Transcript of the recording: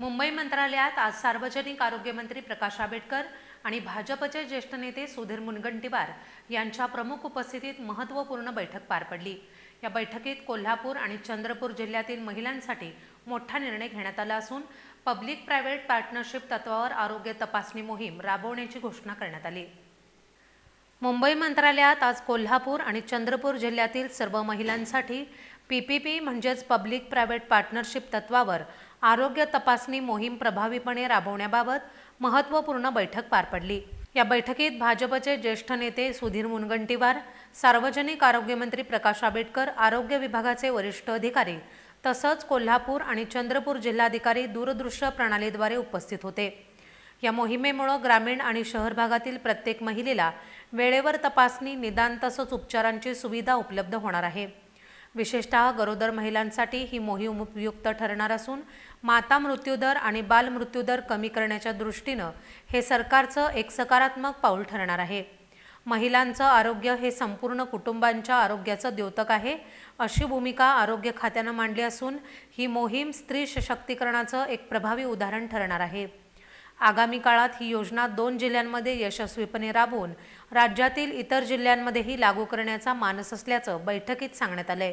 मुंबई मंत्रालयात आज सार्वजनिक आरोग्यमंत्री प्रकाश आंबेडकर आणि भाजपचे ज्येष्ठ नेते सुधीर मुनगंटीवार यांच्या प्रमुख उपस्थितीत महत्त्वपूर्ण बैठक पार पडली. या बैठकीत कोल्हापूर आणि चंद्रपूर जिल्ह्यातील महिलांसाठी मोठा निर्णय घेण्यात आला असून पब्लिक प्रायव्हेट पार्टनरशिप तत्वावर आरोग्य तपासणी मोहीम राबवण्याची घोषणा करण्यात आली. मुंबई मंत्रालयात आज कोल्हापूर आणि चंद्रपूर जिल्ह्यातील सर्व महिलांसाठी पी पी पी म्हणजेच पब्लिक प्रायव्हेट पार्टनरशिप तत्वावर आरोग्य तपासणी मोहीम प्रभावीपणे राबवण्याबाबत महत्त्वपूर्ण बैठक पार पडली. या बैठकीत भाजपचे ज्येष्ठ नेते सुधीर मुनगंटीवार सार्वजनिक आरोग्यमंत्री प्रकाश आंबेडकर आरोग्य विभागाचे वरिष्ठ अधिकारी तसंच कोल्हापूर आणि चंद्रपूर जिल्हाधिकारी दूरदृश्य प्रणालीद्वारे उपस्थित होते. या मोहिमेमुळं ग्रामीण आणि शहर भागातील प्रत्येक महिलेला वेळेवर तपासणी निदान तसंच उपचारांची सुविधा उपलब्ध होणार आहे. विशेषतः गरोदर महिलांसाठी ही मोहीम उपयुक्त ठरणार असून माता मृत्यूदर आणि बालमृत्यूदर कमी करण्याच्या दृष्टीनं हे सरकारचं एक सकारात्मक पाऊल ठरणार आहे. महिलांचं आरोग्य हे संपूर्ण कुटुंबांच्या आरोग्याचं द्योतक आहे अशी भूमिका आरोग्य खात्यानं मांडली असून ही मोहीम स्त्री सशक्तीकरणाचं एक प्रभावी उदाहरण ठरणार आहे. आगामी काळात ही योजना दोन जिल्ह्यांमध्ये यशस्वीपणे राबवून राज्यातील इतर जिल्ह्यांमध्येही लागू करण्याचा मानस असल्याचं बैठकीत सांगण्यात आलंय.